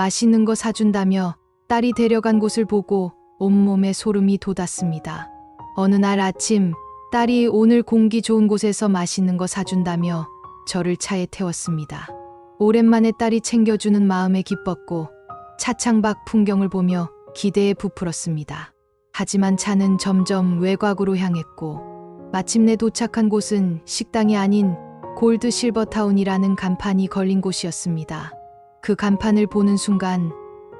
맛있는 거 사준다며 딸이 데려간 곳을 보고 온몸에 소름이 돋았습니다. 어느 날 아침 딸이 오늘 공기 좋은 곳에서 맛있는 거 사준다며 저를 차에 태웠습니다. 오랜만에 딸이 챙겨주는 마음에 기뻤고 차창 밖 풍경을 보며 기대에 부풀었습니다. 하지만 차는 점점 외곽으로 향했고 마침내 도착한 곳은 식당이 아닌 골드 실버타운이라는 간판이 걸린 곳이었습니다. 그 간판을 보는 순간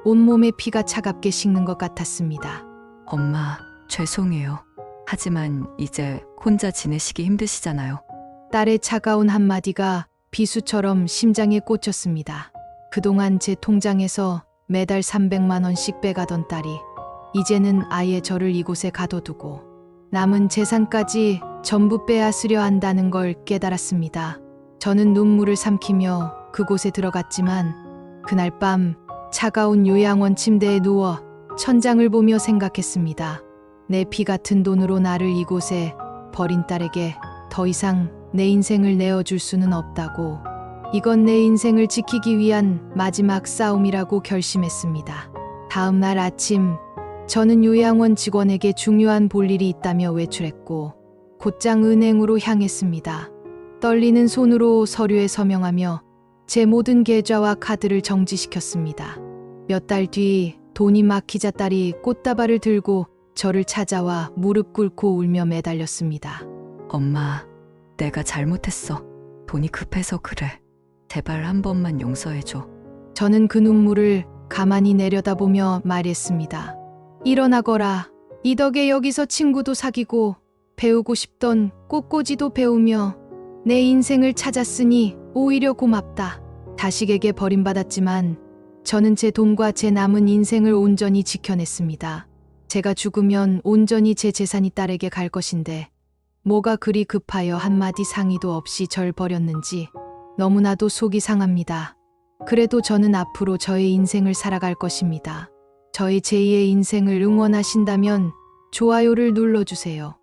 온몸에 피가 차갑게 식는 것 같았습니다. 엄마, 죄송해요. 하지만 이제 혼자 지내시기 힘드시잖아요. 딸의 차가운 한마디가 비수처럼 심장에 꽂혔습니다. 그동안 제 통장에서 매달 300만 원씩 빼가던 딸이 이제는 아예 저를 이곳에 가둬두고 남은 재산까지 전부 빼앗으려 한다는 걸 깨달았습니다. 저는 눈물을 삼키며 그곳에 들어갔지만 그날 밤 차가운 요양원 침대에 누워 천장을 보며 생각했습니다. 내 피 같은 돈으로 나를 이곳에 버린 딸에게 더 이상 내 인생을 내어줄 수는 없다고. 이건 내 인생을 지키기 위한 마지막 싸움이라고 결심했습니다. 다음 날 아침, 저는 요양원 직원에게 중요한 볼일이 있다며 외출했고, 곧장 은행으로 향했습니다. 떨리는 손으로 서류에 서명하며 제 모든 계좌와 카드를 정지시켰습니다. 몇 달 뒤 돈이 막히자 딸이 꽃다발을 들고 저를 찾아와 무릎 꿇고 울며 매달렸습니다. 엄마, 내가 잘못했어. 돈이 급해서 그래. 제발 한 번만 용서해줘. 저는 그 눈물을 가만히 내려다보며 말했습니다. 일어나거라. 이 덕에 여기서 친구도 사귀고 배우고 싶던 꽃꽂이도 배우며 내 인생을 찾았으니 오히려 고맙다. 자식에게 버림받았지만 저는 제 돈과 제 남은 인생을 온전히 지켜냈습니다. 제가 죽으면 온전히 제 재산이 딸에게 갈 것인데 뭐가 그리 급하여 한마디 상의도 없이 절 버렸는지 너무나도 속이 상합니다. 그래도 저는 앞으로 저의 인생을 살아갈 것입니다. 저의 제2의 인생을 응원하신다면 좋아요를 눌러주세요.